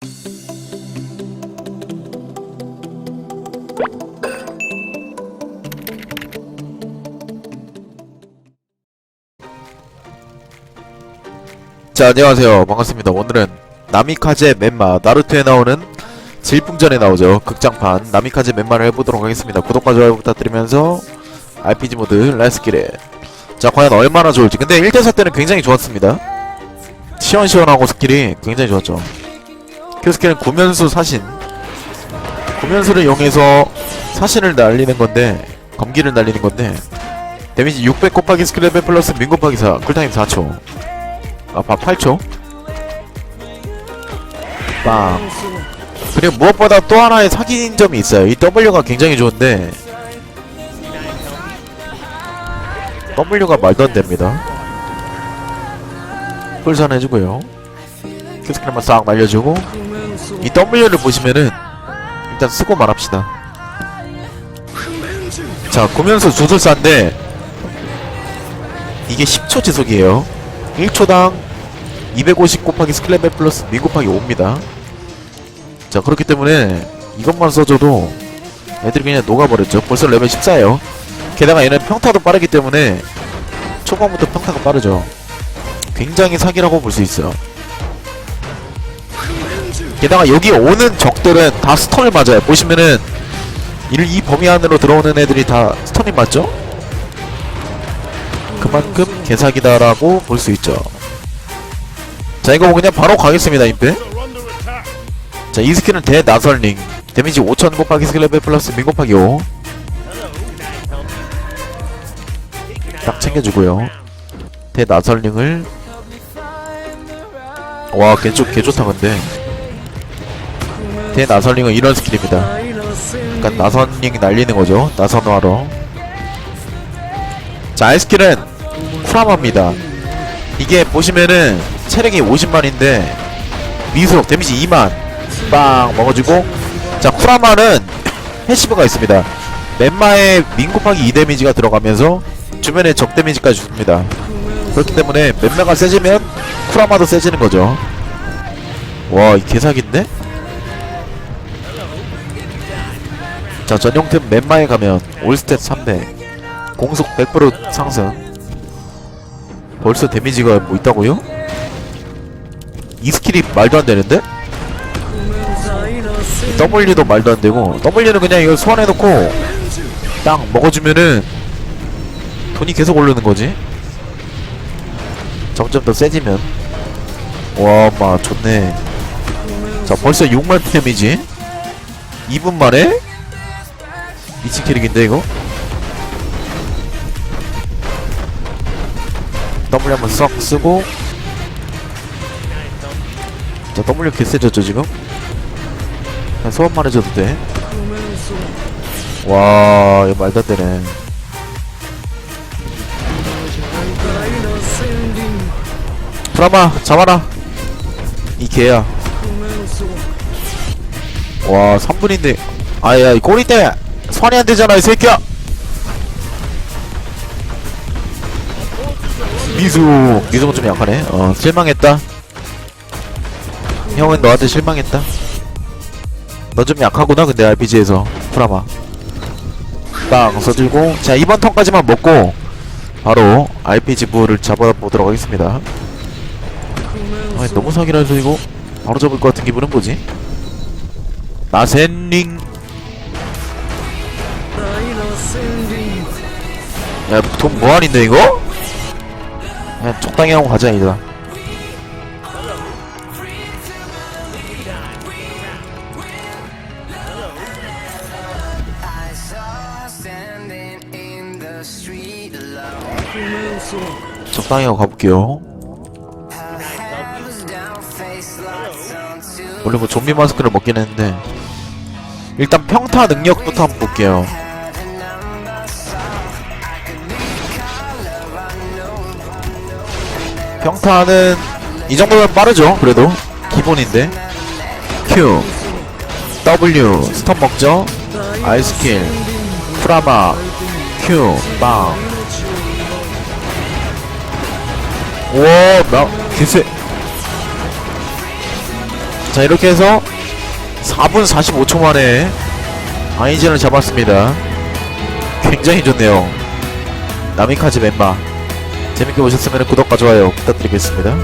자 안녕하세요. 반갑습니다. 오늘은 나미카제 멤마 나루토에 나오는 질풍전에 나오죠. 극장판 나미카제 멤마를 해보도록 하겠습니다. 구독과 좋아요 부탁드리면서 RPG 모드 렛츠기릿 자 과연 얼마나 좋을지. 근데 1대4 때는 굉장히 좋았습니다. 시원시원하고 스킬이 굉장히 좋았죠 그 스킬은 구면수 사신. 구면수를 이용해서 사신을 날리는 건데 검기를 날리는 건데 데미지 600 곱하기 레벨 플러스 민 곱하기 4 쿨타임 4초. 아바 8초? 빵 그리고 무엇보다 또 하나의 사기인 점이 있어요. 이 W가 굉장히 좋은데 W가 말도 안 됩니다. 풀선 해주고요. 큐스킬 한번 싹 날려주고 이 W를 보시면은 일단 쓰고 말합시다. 자 구면서 주술사인데 이게 10초 지속이에요. 1초당 250 곱하기 스클레벨 플러스 미 곱하기 5입니다. 자 그렇기 때문에 이것만 써줘도 애들이 그냥 녹아버렸죠. 벌써 레벨 14에요. 게다가 얘는 평타도 빠르기 때문에 초반부터 평타가 빠르죠. 굉장히 사기라고 볼 수 있어요 게다가 여기 오는 적들은 다 스턴을 맞아요 보시면은 이, 이 범위 안으로 들어오는 애들이 다 스턴이 맞죠? 그만큼 개사기다라고 볼 수 있죠. 자 이거 그냥 바로 가겠습니다 임페. 자이 스킬은 대나설링 데미지 5000 곱하기 스킬 레벨 플러스 민 곱하기 5. 딱 챙겨주고요. 대나설링을 와 개좋 개좋다 근데 대 나설링은 이런 스킬입니다. 그러니까 나선링 날리는 거죠. 나선화로. 자, 아이스킬은 쿠라마입니다. 이게 보시면은 체력이 50만인데 미속 데미지 2만 빵 먹어주고 자 쿠라마는 패시브가 있습니다. 멤마의 민 곱하기 2 데미지가 들어가면서 주변에 적 데미지까지 줍니다. 그렇기 때문에 멤마가 세지면 쿠라마도 세지는 거죠. 와, 이 개사기인데? 자 전용템 멤마에 가면 올스탯 300 공속 100% 상승. 벌써 데미지가 뭐 있다고요? 이 스킬이 말도 안 되는데? W도 말도 안 되고 W는 그냥 이거 소환해놓고 딱 먹어주면은 돈이 계속 오르는 거지. 점점 더 세지면. 와마 좋네. 자 벌써 6만 데미지? 2분 만에 미친 캐릭인데 이거? W 한번 썩 쓰고 자 W 개세졌죠 지금? 그냥 소원만 해줘도 돼. 와 이거 말도 안 되네. 브라마 잡아라. 이 개야. 와 3분인데 아야 이 꼬리 때문에 선이 안 되잖아 이 새끼야. 미수 미수가 좀 약하네. 어 실망했다. 형은 너한테 실망했다. 너 좀 약하구나 근데 RPG에서 프라마. 빵 써주고 자 이번 턴까지만 먹고 바로 RPG 부를 잡아보도록 하겠습니다. 아 너무 사기라서 이거 바로 잡을 것 같은 기분은 뭐지? 나센링 야 돈 뭐하는데 이거? 그냥 적당히 하고 가자 alone. 적당히 하고 가볼게요 원래 뭐 좀비 마스크를 먹긴 했는데 일단 평타 능력부터 한번 볼게요 평타는 이 정도면 빠르죠 그래도. 기본인데. Q. W. 스턴 먹죠? 아이스킬. 프라마. Q. 빵. 오, 나, 개쎄. 자 이렇게 해서 4분 45초 만에 아이젠을 잡았습니다. 굉장히 좋네요. 나미카즈 멤마 재밌게 보셨으면 구독과 좋아요 부탁드리겠습니다